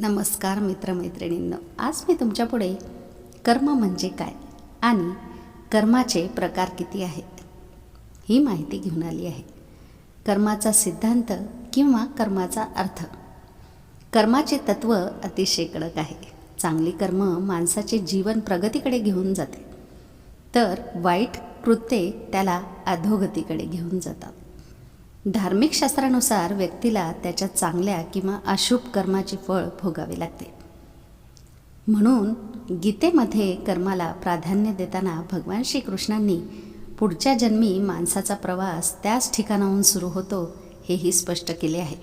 नमस्कार मित्रमैत्रिणींनो आज मी तुमच्यापुढे कर्म म्हणजे काय आणि कर्माचे प्रकार किती आहेत ही माहिती घेऊन आली आहे. कर्माचा सिद्धांत किंवा कर्माचा अर्थ. कर्माचे तत्त्व अतिशय कडक आहे. चांगली कर्म माणसाचे जीवन प्रगतीकडे घेऊन जाते. तर वाईट कृत्ये त्याला अधोगतीकडे घेऊन जातात. धार्मिक शास्त्रानुसार व्यक्तीला त्याच्या चांगल्या किंवा अशुभ कर्माची फळ भोगावे लागते. म्हणून गीतेमध्ये कर्माला प्राधान्य देताना भगवान श्रीकृष्णांनी पुढच्या जन्मी माणसाचा प्रवास त्याच ठिकाणाहून सुरू होतो हेही स्पष्ट केले आहे.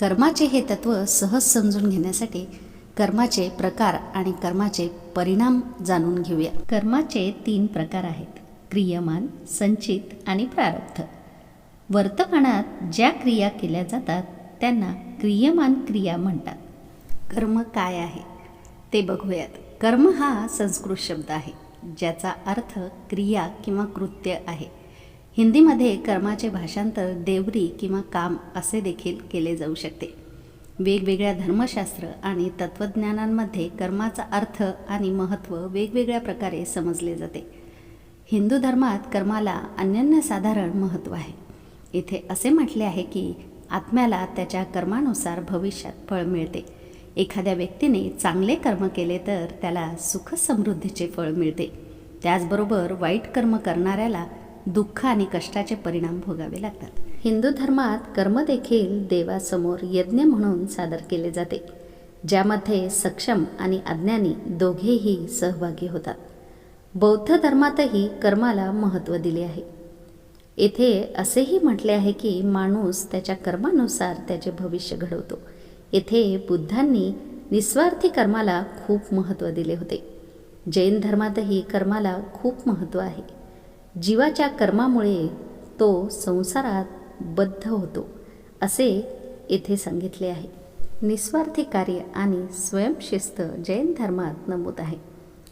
कर्माचे हे तत्त्व सहज समजून घेण्यासाठी कर्माचे प्रकार आणि कर्माचे परिणाम जाणून घेऊया. कर्माचे तीन प्रकार आहेत क्रियमान संचित आणि प्रारब्ध. वर्तमानात ज्या क्रिया केल्या जातात त्यांना क्रियमान क्रिया म्हणतात. कर्म काय आहे? ते बघूयात. कर्म हा संस्कृत शब्द आहे ज्याचा अर्थ क्रिया किंवा कृत्य आहे. हिंदीमध्ये कर्माचे भाषांतर देवरी किंवा काम असे देखील केले जाऊ शकते. वेगवेगळ्या धर्मशास्त्र आणि तत्त्वज्ञानांमध्ये कर्माचा अर्थ आणि महत्त्व वेगवेगळ्या प्रकारे समजले जाते. हिंदू धर्मात कर्माला अनन्यसाधारण महत्त्व आहे. इथे असे म्हटले आहे की आत्म्याला त्याच्या कर्मानुसार भविष्यात फळ मिळते. एखाद्या व्यक्तीने चांगले कर्म केले तर त्याला सुख समृद्धीचे फळ मिळते. त्याचबरोबर वाईट कर्म करणाऱ्याला दुःख आणि कष्टाचे परिणाम भोगावे लागतात. हिंदू धर्मात कर्म देखील देवासमोर यज्ञ म्हणून सादर केले जाते ज्यामध्ये सक्षम आणि अज्ञानी दोघेही सहभागी होतात. बौद्ध धर्मातही कर्माला महत्त्व दिले आहे. येथे असेही म्हटले आहे की माणूस त्याच्या कर्मानुसार त्याचे भविष्य घडवतो. येथे बुद्धांनी निस्वार्थी कर्माला खूप महत्त्व दिले होते. जैन धर्मातही कर्माला खूप महत्त्व आहे. जीवाच्या कर्मामुळे तो संसारात बद्ध होतो असे येथे सांगितले आहे. निस्वार्थी कार्य आणि स्वयंशिस्त जैन धर्मात नमूद आहे.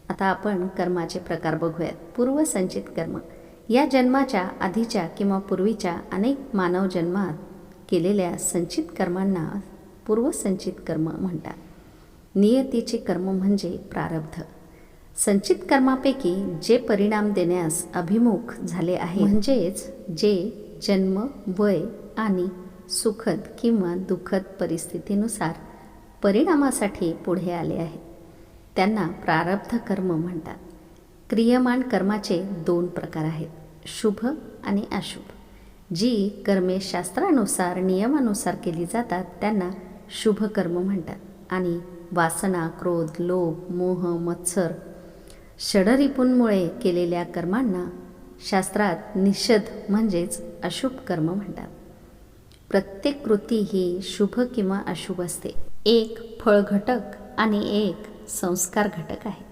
आता आपण कर्माचे प्रकार बघूयात. पूर्वसंचित कर्म. या जन्माच्या आधीच्या किंवा पूर्वीच्या अनेक मानव जन्मात केलेल्या संचित कर्मांना पूर्वसंचित कर्म म्हणतात. नियतीचे कर्म म्हणजे प्रारब्ध. संचित कर्मापैकी जे परिणाम देण्यास अभिमुख झाले आहे म्हणजेच जे जन्म वय आणि सुखद किंवा दुःखद परिस्थितीनुसार परिणामासाठी पुढे आले आहे. त्यांना प्रारब्ध कर्म म्हणतात. क्रियमान कर्माचे दोन प्रकार आहेत. शुभ आणि अशुभ. जी कर्मे शास्त्रानुसार नियमानुसार केली जातात त्यांना शुभ कर्म म्हणतात. आणि वासना क्रोध लोभ मोह मत्सर षडरिपूंमुळे केलेल्या कर्मांना शास्त्रात निषेध म्हणजेच अशुभ कर्म म्हणतात. प्रत्येक कृती ही शुभ किंवा अशुभ असते. एक फळ घटक आणि एक संस्कार घटक आहे.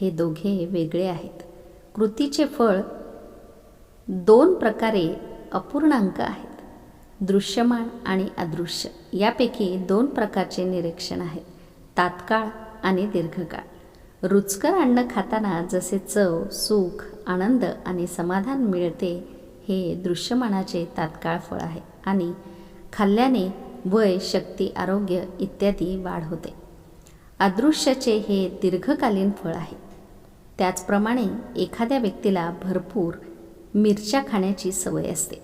हे दोघे वेगळे आहेत. कृतीचे फळ दोन प्रकारे अपूर्णांक आहेत. दृश्यमान आणि अदृश्य. यापैकी दोन प्रकारचे निरीक्षण आहेत. तात्काळ आणि दीर्घकाळ. रुचकर अन्न खाताना जसे चव सुख आनंद आणि समाधान मिळते हे दृश्यमानाचे तात्काळ फळ आहे आणि खाल्ल्याने वय शक्ती आरोग्य इत्यादी वाढ होते अदृश्याचे हे दीर्घकालीन फळ आहे. त्याचप्रमाणे एखाद्या व्यक्तीला भरपूर मिरच्या खाण्याची सवय असते.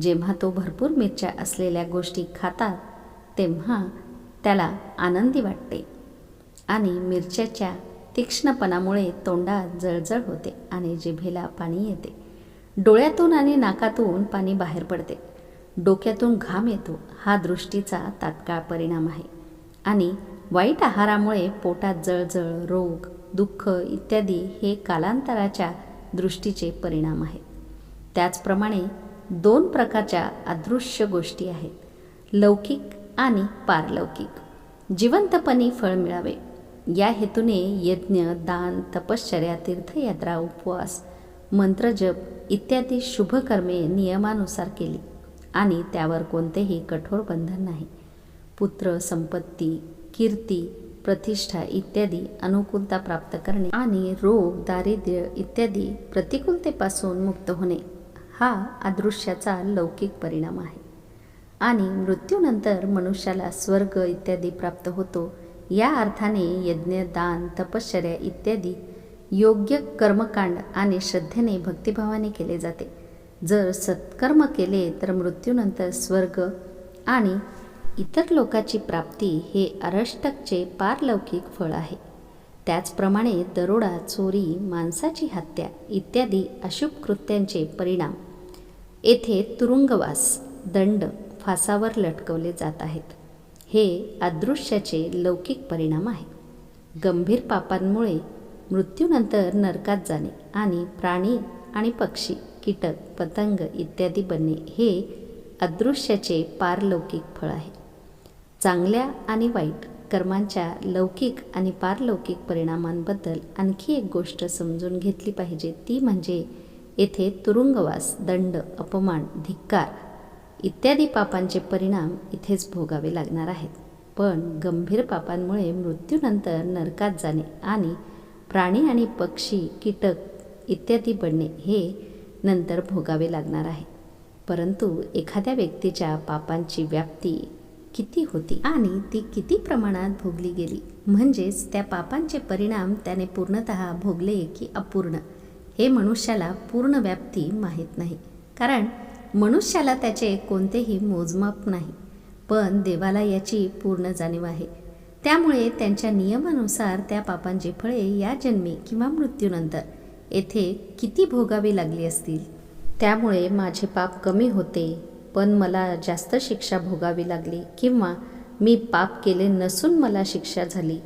जेव्हा तो भरपूर मिरच्या असलेल्या गोष्टी खातात तेव्हा त्याला आनंदी वाटते आणि मिरच्याच्या तीक्ष्णपणामुळे तोंडात जळजळ होते आणि जिभेला पाणी येते. डोळ्यातून आणि नाकातून पाणी बाहेर पडते. डोक्यातून घाम येतो. हा दृष्टीचा तात्काळ परिणाम आहे. आणि वाईट आहारामुळे पोटात जळजळ रोग दुःख इत्यादी हे कालांतराच्या दृष्टीचे परिणाम आहेत त्याचप्रमाणे दोन प्रकारच्या अदृश्य गोष्टी आहेत लौकिक आणि पारलौकिक. जिवंतपणी फळ मिळावे या हेतूने यज्ञ दान तपश्चर्या तीर्थयात्रा उपवास मंत्रजप इत्यादी शुभकर्मे नियमानुसार केली आणि त्यावर कोणतेही कठोर बंधन नाही. पुत्र संपत्ती कीर्ती प्रतिष्ठा इत्यादी अनुकूलता प्राप्त करणे आणि रोग दारिद्र्य इत्यादी प्रतिकूलतेपासून मुक्त होणे. हा अदृश्याचा लौकिक परिणाम आहे. आणि मृत्यूनंतर मनुष्याला स्वर्ग इत्यादी प्राप्त होतो. या अर्थाने यज्ञ दान तपश्चर्या इत्यादी योग्य कर्मकांड आणि श्रद्धेने भक्तिभावाने केले जाते. जर सत्कर्म केले तर मृत्यूनंतर स्वर्ग आणि इतर लोकाची प्राप्ती हे अरष्टकचे पारलौकिक फळ आहे. त्याचप्रमाणे दरोडा चोरी माणसाची हत्या इत्यादी अशुभ कृत्यांचे परिणाम येथे तुरुंगवास दंड फासावर लटकवले जात आहेत. हे अदृश्याचे लौकिक परिणाम आहे. गंभीर पापांमुळे मृत्यूनंतर नरकात जाणे आणि प्राणी आणि पक्षी कीटक पतंग इत्यादी बनणे हे अदृश्याचे पारलौकिक फळ आहे. चांगल्या आणि वाईट कर्मांच्या लौकिक आणि पारलौकिक परिणामांबद्दल आणखी एक गोष्ट समजून घेतली पाहिजे ती म्हणजे येथे तुरुंगवास दंड अपमान धिक्कार इत्यादी पापांचे परिणाम इथेच भोगावे लागणार आहेत. पण गंभीर पापांमुळे मृत्यूनंतर नरकात जाणे आणि प्राणी आणि पक्षी कीटक इत्यादी बनणे हे नंतर भोगावे लागणार आहे. परंतु एखाद्या व्यक्तीच्या पापांची व्याप्ती किती होती आणि ती किती प्रमाणात भोगली गेली? म्हणजेच त्या पापांचे परिणाम त्याने पूर्णत भोगले की अपूर्ण. हे मनुष्याला पूर्ण व्याप्ती माहीत नाही. कारण मनुष्याला त्याचे कोणतेही मोजमाप नाही पण देवाला याची पूर्ण जाणीव आहे. त्यामुळे त्यांच्या नियमानुसार त्या पापांची फळे या जन्मी किंवा मृत्यूनंतर येथे किती भोगावी लागली असतील? त्यामुळे माझे पाप कमी होते पण मला जास्त शिक्षा भोगावी लागली किंवा मी पाप केले नसून मला शिक्षा झाली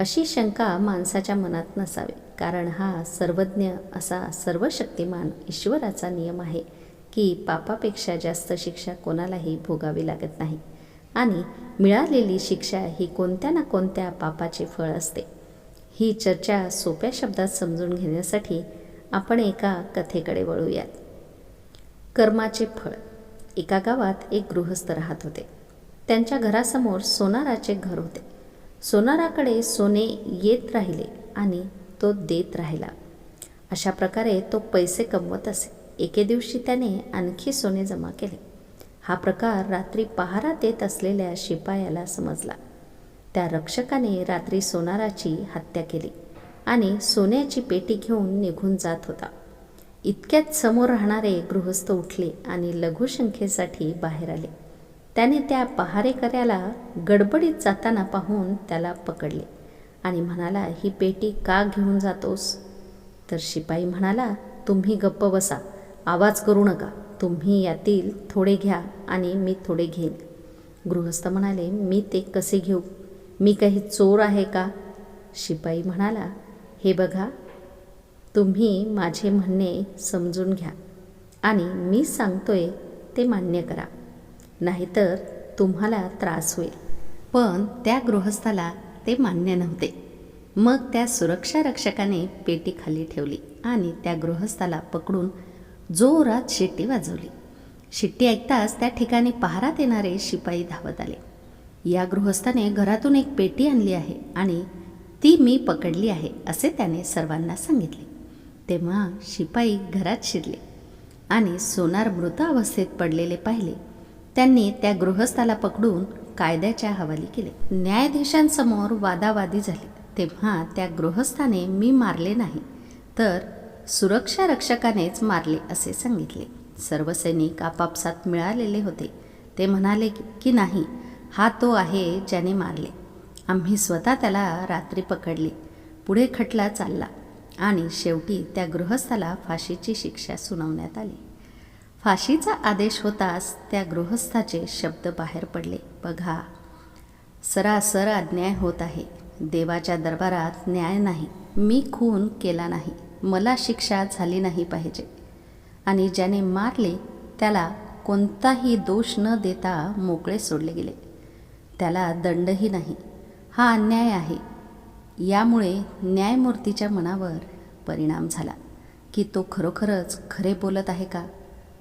अशी शंका माणसाच्या मनात नसावी. कारण हा सर्वज्ञ असा सर्वशक्तिमान ईश्वराचा नियम आहे की पापापेक्षा जास्त शिक्षा कोणालाही भोगावी लागत नाही. आणि मिळालेली शिक्षा ही कोणत्या ना कोणत्या पापाचे फळ असते. ही चर्चा सोप्या शब्दात समजून घेण्यासाठी आपण एका कथेकडे वळूयात. कर्माचे फळ. एका गावात एक गृहस्थ राहत होते. त्यांच्या घरासमोर सोनाराचे घर होते. सोनाराकडे सोने येत राहिले आणि तो देत राहिला. अशा प्रकारे तो पैसे कमवत असे. एके दिवशी त्याने आणखी सोने जमा केले. हा प्रकार रात्री पहारा देत असलेल्या शिपायाला समजला. त्या रक्षकाने रात्री सोनाराची हत्या केली आणि सोन्याची पेटी घेऊन निघून जात होता. इतक्यात समोर राहणारे गृहस्थ उठले आणि लघुशंखेसाठी बाहेर आले. त्याने त्या पहारेकऱ्याला गडबडीत जाताना पाहून त्याला पकडले. आणि म्हणाला ही पेटी का घेऊन जातोस? तर शिपाई म्हणाला तुम्ही गप्प बसा आवाज करू नका. तुम्ही यातील थोडे घ्या आणि मी थोडे घेईन. गृहस्थ म्हणाले मी ते कसे घेऊ? मी काही चोर आहे का? शिपाई म्हणाला हे बघा तुम्ही माझे म्हणणे समजून घ्या आणि मी सांगतोय ते मान्य करा. नाहीतर तुम्हाला त्रास होईल. पण त्या गृहस्थाला ते मान्य नव्हते. मग त्या सुरक्षा रक्षकाने पेटी खाली ठेवली आणि त्या गृहस्थाला पकडून जोरात शिट्टी वाजवली. शिट्टी ऐकताच त्या ठिकाणी पहारात येणारे शिपाई धावत आले. या गृहस्थाने घरातून एक पेटी आणली आहे आणि ती मी पकडली आहे असे त्याने सर्वांना सांगितले. तेव्हा शिपाई घरात शिरले आणि सोनार मृत अवस्थेत पडलेले पाहिले. त्यांनी त्या गृहस्थाला पकडून कायद्याच्या हवाली केले. न्यायाधीशांसमोर वादावादी झाली. तेव्हा त्या गृहस्थाने मी मारले नाही तर सुरक्षा रक्षकानेच मारले असे सांगितले. सर्व सैनिक आपापसात मिळालेले होते. ते म्हणाले की नाही हा तो आहे ज्याने मारले. आम्ही स्वतः त्याला रात्री पकडले. पुढे खटला चालला आणि शेवटी त्या गृहस्थाला फाशीची शिक्षा सुनावण्यात आली. फाशीचा आदेश होताच त्या गृहस्थाचे शब्द बाहेर पडले. बघा सरासर अन्याय होत आहे. देवाच्या दरबारात न्याय नाही. मी खून केला नाही. मला शिक्षा झाली नाही पाहिजे. आणि ज्याने मारले त्याला कोणताही दोष न देता मोकळे सोडले गेले. त्याला दंडही नाही. हा अन्याय आहे. यामुळे न्यायमूर्तीच्या मनावर परिणाम झाला. की तो खरोखरच खरे बोलत आहे का?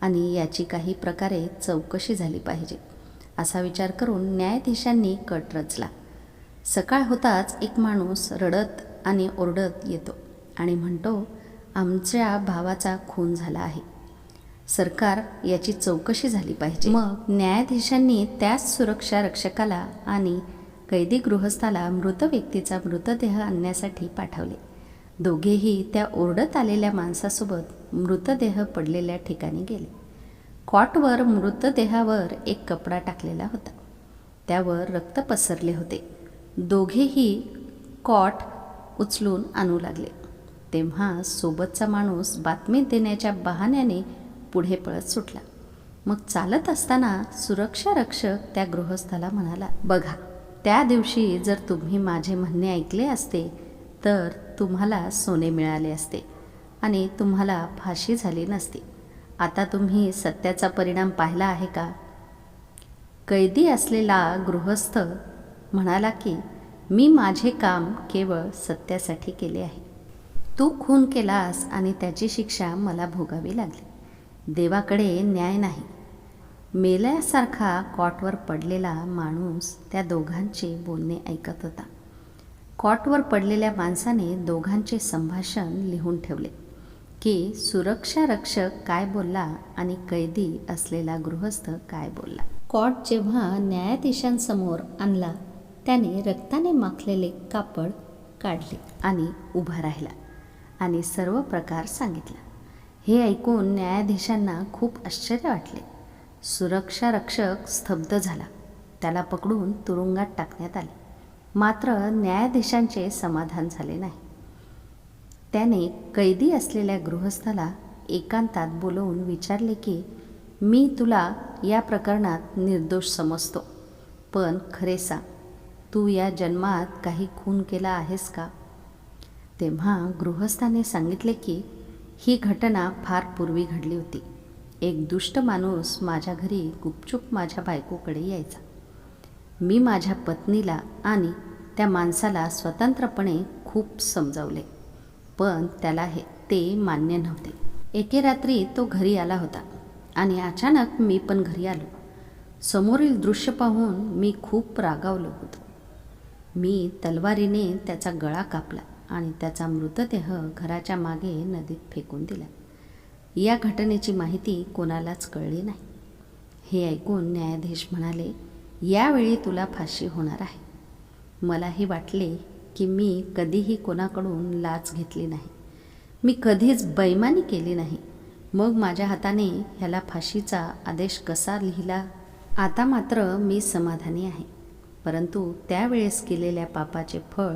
आणि याची काही प्रकारे चौकशी झाली पाहिजे. असा विचार करून न्यायाधीशांनी कट रचला. सकाळ होताच एक माणूस रडत आणि ओरडत येतो आणि म्हणतो आमच्या भावाचा खून झाला आहे. सरकार याची चौकशी झाली पाहिजे. मग? न्यायाधीशांनी त्याच सुरक्षा रक्षकाला आणि कैदी गृहस्थाला मृत व्यक्तीचा मृतदेह आणण्यासाठी पाठवले. दोघेही त्या ओरडत आलेल्या माणसासोबत मृतदेह पडलेल्या ठिकाणी गेले. कॉटवर मृतदेहावर एक कपडा टाकलेला होता. त्यावर रक्त पसरले होते. दोघेही कॉट उचलून आणू लागले. तेव्हा सोबतचा माणूस बातमी देण्याच्या बहाण्याने पुढे पळत सुटला. मग चालत असताना सुरक्षा रक्षक त्या गृहस्थाला म्हणाला बघा त्या दिवशी जर तुम्ही माझे म्हणणे ऐकले असते तर तुम्हाला सोने मिळाले असते. आणि तुम्हाला फाशी झाली नसती. आता तुम्ही सत्याचा परिणाम पाहिला आहे का? कैदी असलेला गृहस्थ म्हणाला की मी माझे काम केवळ सत्यासाठी केले आहे. तू खून केलास आणि त्याची शिक्षा मला भोगावी लागली. देवाकडे न्याय नाही. मेल्यासारखा कॉटवर पडलेला माणूस त्या दोघांचे बोलणे ऐकत होता. कॉटवर पडलेल्या माणसाने दोघांचे संभाषण लिहून ठेवले. की सुरक्षा रक्षक काय बोलला आणि कैदी असलेला गृहस्थ काय बोलला. कॉट जेव्हा न्यायाधीशांसमोर आणला त्याने रक्ताने माखलेले कापड काढले आणि उभा राहिला आणि सर्व प्रकार सांगितला. हे ऐकून न्यायाधीशांना खूप आश्चर्य वाटले. सुरक्षा रक्षक स्तब्ध झाला. त्याला पकडून तुरुंगात टाकण्यात आले. मात्र न्यायाधीशांचे समाधान झाले नाही. त्याने कैदी असलेल्या गृहस्थाला एकांतात बोलवून विचारले की मी तुला या प्रकरणात निर्दोष समजतो. पण खरे सांग तू या जन्मात काही खून केला आहेस का? तेव्हा गृहस्थाने सांगितले की ही घटना फार पूर्वी घडली होती. एक दुष्ट माणूस माझ्या घरी गुपचूप माझ्या बायकोकडे यायचा. मी माझ्या पत्नीला आणि त्या माणसाला स्वतंत्रपणे खूप समजावले. पण त्याला हे ते मान्य नव्हते. एके रात्री तो घरी आला होता आणि अचानक मी पण घरी आलो. समोरील दृश्य पाहून मी खूप रागावलो होतो. मी तलवारीने त्याचा गळा कापला आणि त्याचा मृतदेह घराच्या मागे नदीत फेकून दिला. या घटनेची माहिती कोणालाच कळली नाही. हे ऐकून न्यायाधीश म्हणाले यावेळी तुला फाशी होणार आहे. मलाही वाटले की मी कधीही कोणाकडून लाच घेतली नाही. मी कधीच बैमानी केली नाही. मग माझ्या हाताने ह्याला फाशीचा आदेश कसा लिहिला? आता मात्र मी समाधानी आहे. परंतु त्यावेळेस केलेल्या पापाचे फळ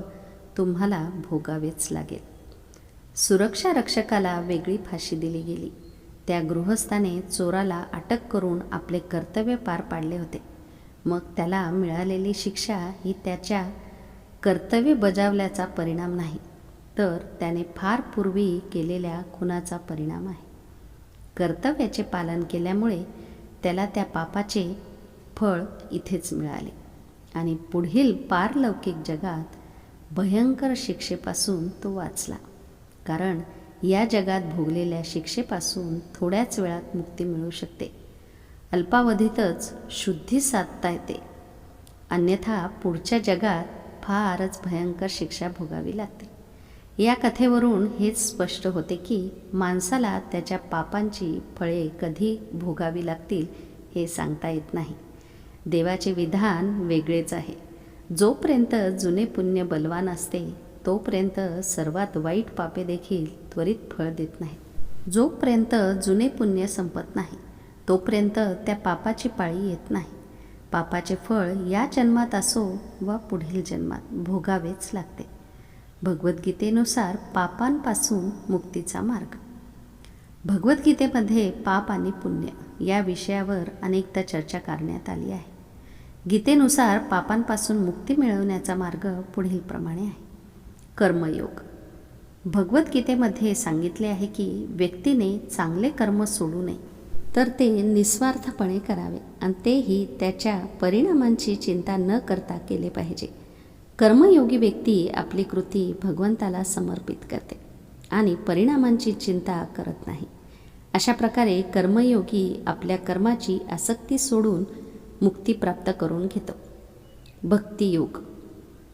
तुम्हाला भोगावेच लागेल. सुरक्षा रक्षकाला वेगळी फाशी दिली गेली. त्या गृहस्थाने चोराला अटक करून आपले कर्तव्य पार पाडले होते. मग त्याला मिळालेली शिक्षा ही त्याच्या कर्तव्य बजावल्याचा परिणाम नाही तर त्याने फार पूर्वी केलेल्या खुनाचा परिणाम आहे. कर्तव्याचे पालन केल्यामुळे त्याला त्या पापाचे फळ इथेच मिळाले आणि पुढील पारलौकिक जगात भयंकर शिक्षेपासून तो वाचला. कारण या जगात भोगलेल्या शिक्षेपासून थोड्याच वेळात मुक्ती मिळू शकते. अल्पावधीतच शुद्धी साधता येते. अन्यथा पुढच्या जगात फारच भयंकर शिक्षा भोगावी लागते. या कथेवरून हेच स्पष्ट होते की माणसाला त्याच्या पापांची फळे कधी भोगावी लागतील हे सांगता येत नाही. देवाचे विधान वेगळेच आहे. जोपर्यंत जुने पुण्य बलवान असते तोपर्यंत सर्वात वाईट पापे देखील त्वरित फळ देत नाहीत. जोपर्यंत जुने पुण्य संपत नाही तोपर्यंत त्या पापाची पाळी येत नाही. पापाचे फळ या जन्मात असो वा पुढील जन्मात भोगावेच लागते. भगवद्गीतेनुसार पापांपासून मुक्तीचा मार्ग. भगवद्गीतेमध्ये पाप आणि पुण्य या विषयावर अनेकदा चर्चा करण्यात आली आहे. गीतेनुसार पापांपासून मुक्ती मिळवण्याचा मार्ग पुढीलप्रमाणे आहे. कर्मयोग. भगवद्गीतेमध्ये सांगितले आहे की व्यक्तीने चांगले कर्म सोडू नये. तर ते निस्वार्थपणे करावे आणि तेही त्याच्या परिणामांची चिंता न करता केले पाहिजे. कर्मयोगी व्यक्ती आपली कृती भगवंताला समर्पित करते आणि परिणामांची चिंता करत नाही. अशा प्रकारे कर्मयोगी आपल्या कर्माची आसक्ती सोडून मुक्ती प्राप्त करून घेतो. भक्तियोग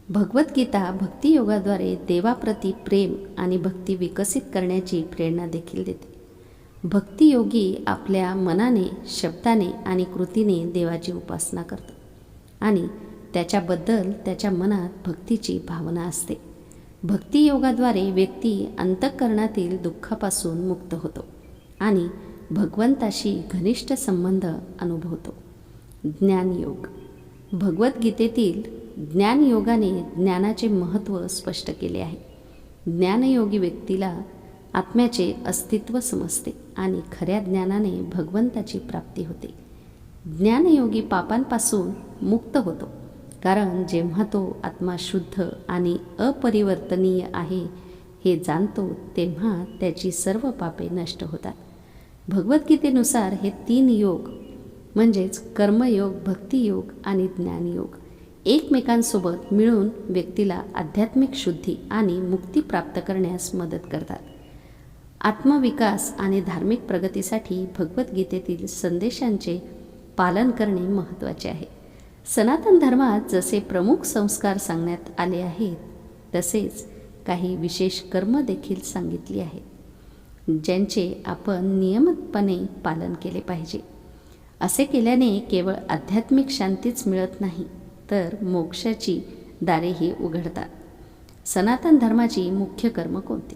भगवद्गीता भक्तियोगाद्वारे देवाप्रती प्रेम आणि भक्ती विकसित करण्याची प्रेरणा देखील देते. भक्तियोगी आपल्या मनाने शब्दाने आणि कृतीने देवाची उपासना करतो. आणि त्याच्याबद्दल त्याच्या मनात भक्तीची भावना असते. भक्तियोगाद्वारे व्यक्ती अंतःकरणातील दुःखापासून मुक्त होतो आणि भगवंताशी घनिष्ठ संबंध अनुभवतो. ज्ञानयोग. भगवद्गीतेतील ज्ञानयोगाने ज्ञानाचे महत्त्व स्पष्ट केले आहे. ज्ञानयोगी व्यक्तीला आत्म्याचे अस्तित्व समजते आणि खऱ्या ज्ञानाने भगवंताची प्राप्ती होते. ज्ञानयोगी पापांपासून मुक्त होतो. कारण जेव्हा तो आत्मा शुद्ध आणि अपरिवर्तनीय आहे हे जाणतो तेव्हा त्याची सर्व पापे नष्ट होतात. भगवद्गीतेनुसार हे तीन योग म्हणजेच कर्मयोग भक्तियोग आणि ज्ञानयोग एकमेकांसोबत मिळून व्यक्तीला आध्यात्मिक शुद्धी आणि मुक्ती प्राप्त करण्यास मदत करतात. आत्मविकास आणि धार्मिक प्रगतीसाठी भगवद्गीतेतील संदेशांचे पालन करणे महत्त्वाचे आहे. सनातन धर्मात जसे प्रमुख संस्कार सांगण्यात आले आहेत तसेच काही विशेष कर्म देखील सांगितली आहेत ज्यांचे आपण नियमितपणे पालन केले पाहिजे. असे केल्याने केवळ आध्यात्मिक शांतीच मिळत नाही तर मोक्षाची दारेही उघडतात. सनातन धर्माची मुख्य कर्म कोणती?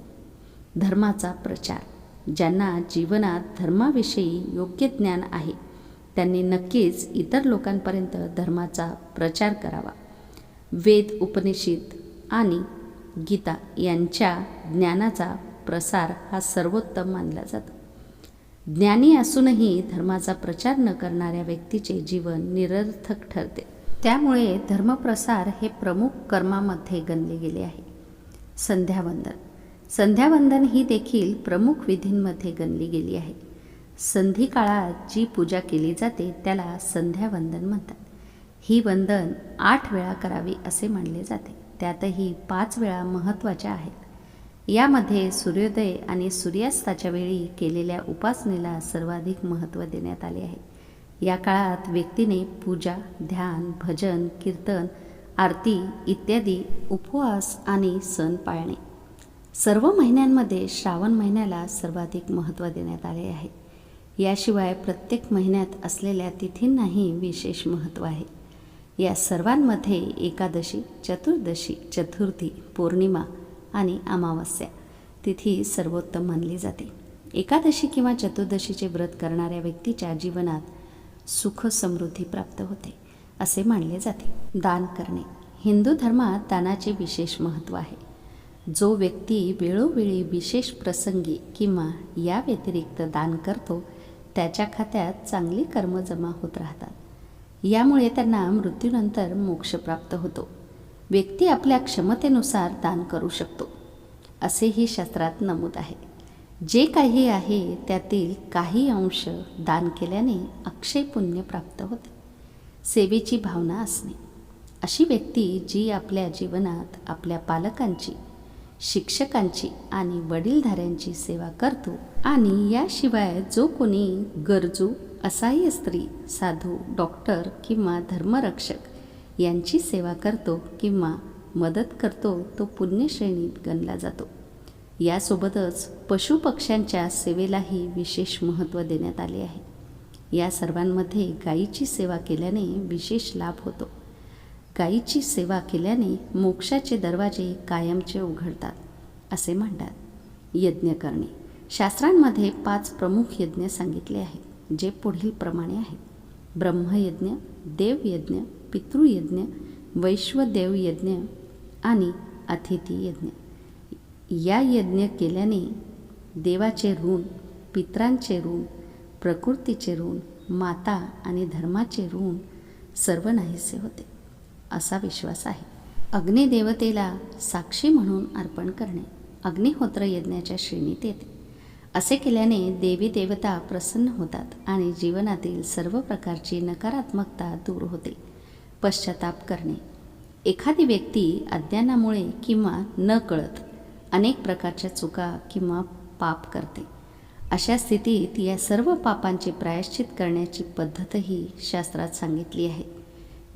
धर्माचा प्रचार ज्यांना जीवनात धर्माविषयी योग्य ज्ञान आहे त्यांनी नक्कीच इतर लोकांपर्यंत धर्माचा प्रचार करावा. वेद उपनिषद आणि गीता यांच्या ज्ञानाचा प्रसार हा सर्वोत्तम मानला जातो. ज्ञानी असूनही धर्माचा प्रचार न करणाऱ्या व्यक्तीचे जीवन निरर्थक ठरते. त्यामुळे धर्मप्रसार हे प्रमुख कर्मामध्ये गणले गेले आहे. संध्यावंदन. संध्यावंदन ही देखील प्रमुख विधींमध्ये गणली गेली आहे. संधी काळात जी पूजा केली जाते त्याला संध्यावंदन म्हणतात. ही वंदन आठ वेळा करावी असे मानले जाते. त्यातही पाच वेळा महत्त्वाच्या आहेत. यामध्ये सूर्योदय आणि सूर्यास्ताच्या वेळी केलेल्या उपासनेला सर्वाधिक महत्त्व देण्यात आले आहे. या काळात व्यक्तीने पूजा ध्यान भजन कीर्तन आरती इत्यादी उपवास आणि सण पाळणे सर्व महिन्यांमध्ये श्रावण महिन्याला सर्वाधिक महत्त्व देण्यात आले आहे. याशिवाय प्रत्येक महिन्यात असलेल्या तिथींनाही विशेष महत्त्व आहे. या सर्वांमध्ये एकादशी चतुर्दशी चतुर्थी पौर्णिमा आणि अमावस्या तिथी सर्वोत्तम मानली जाते. एकादशी किंवा चतुर्दशीचे व्रत करणाऱ्या व्यक्तीच्या जीवनात सुख समृद्धी प्राप्त होते असे मानले जाते. दान करणे हिंदू धर्मात दानाचे विशेष महत्त्व आहे. जो व्यक्ती वेळोवेळी विशेष प्रसंगी किंवा या व्यतिरिक्त दान करतो त्याच्या खात्यात चांगली कर्म जमा होत राहतात. यामुळे त्यांना मृत्यूनंतर मोक्ष प्राप्त होतो. व्यक्ती आपल्या क्षमतेनुसार दान करू शकतो असेही शास्त्रात नमूद आहे. जे काही आहे त्यातील काही अंश दान केल्याने अक्षय पुण्य प्राप्त होते. सेवेची भावना असणे. अशी व्यक्ती जी आपल्या जीवनात आपल्या पालकांची शिक्षकांची आणि वडीलधाऱ्यांची सेवा करतो. आणि याशिवाय जो कोणी गरजू असहाय्य स्त्री साधू डॉक्टर किंवा धर्मरक्षक यांची सेवा करतो किंवा मदत करतो तो पुण्यश्रेणीत गणला जातो. यासोबतच पशुपक्ष्यांच्या सेवेलाही विशेष महत्त्व देण्यात आले आहे. या सर्वांमध्ये गायीची सेवा केल्याने विशेष लाभ होतो. गायीची सेवा केल्याने मोक्षाचे दरवाजे कायमचे उघडतात असे म्हणतात यज्ञ करणे शास्त्रांमध्ये पाच प्रमुख यज्ञ सांगितले आहेत जे पुढील प्रमाणे आहेत. ब्रह्मयज्ञ देवयज्ञ पितृयज्ञ वैश्वदेव यज्ञ आणि अतिथी यज्ञ या यज्ञ केल्याने देवाचे ऋण पित्रांचे ऋण प्रकृतीचे ऋण माता आणि धर्माचे ऋण सर्व नाहीसे होते. असा विश्वास आहे. अग्निदेवतेला साक्षी म्हणून अर्पण करणे अग्निहोत्र यज्ञाच्या श्रेणीत येते. असे केल्याने देवी देवता प्रसन्न होतात आणि जीवनातील सर्व प्रकारची नकारात्मकता दूर होते. पश्चाताप करणे. एखादी व्यक्ती अज्ञानामुळे किंवा न कळत अनेक प्रकारच्या चुका किंवा पाप करते. अशा स्थितीत या सर्व पापांचे प्रायश्चित करण्याची पद्धतही शास्त्रात सांगितली आहे.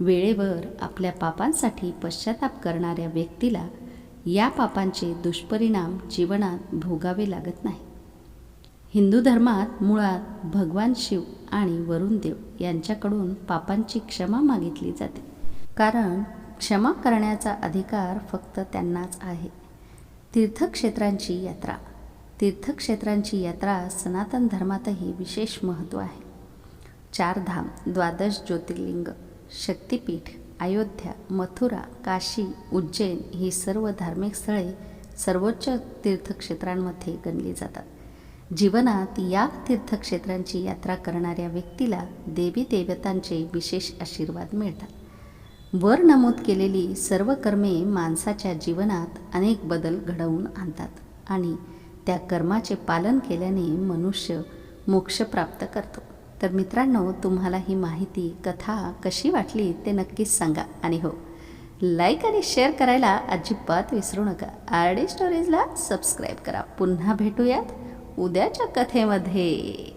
वेळेवर आपल्या पापांसाठी पश्चाताप करणाऱ्या व्यक्तीला या पापांचे दुष्परिणाम जीवनात भोगावे लागत नाही. हिंदू धर्मात मुळात भगवान शिव आणि वरुण देव यांच्याकडून पापांची क्षमा मागितली जाते. कारण क्षमा करण्याचा अधिकार फक्त त्यांनाच आहे. तीर्थक्षेत्रांची यात्रा. तीर्थक्षेत्रांची यात्रा सनातन धर्मातही विशेष महत्त्व आहे. चार धाम द्वादश ज्योतिर्लिंग शक्तिपीठ अयोध्या मथुरा काशी उज्जैन ही सर्व धार्मिक स्थळे सर्वोच्च तीर्थक्षेत्रांमध्ये गणली जातात. जीवनात या तीर्थक्षेत्रांची यात्रा करणाऱ्या व्यक्तीला देवी देवतांचे विशेष आशीर्वाद मिळतात. वर नमूद केलेली सर्व कर्मे माणसाच्या जीवनात अनेक बदल घडवून आणतात आणि त्या कर्माचे पालन केल्याने मनुष्य मोक्ष प्राप्त करतो. तर मित्रांनो तुम्हाला ही माहिती कथा कशी वाटली ते नक्कीच सांगा. आणि हो लाईक आणि शेअर करायला अजिबात विसरू नका. आर डी स्टोरीजला सबस्क्राईब करा. पुन्हा भेटूयात उद्याच्या कथेमध्ये.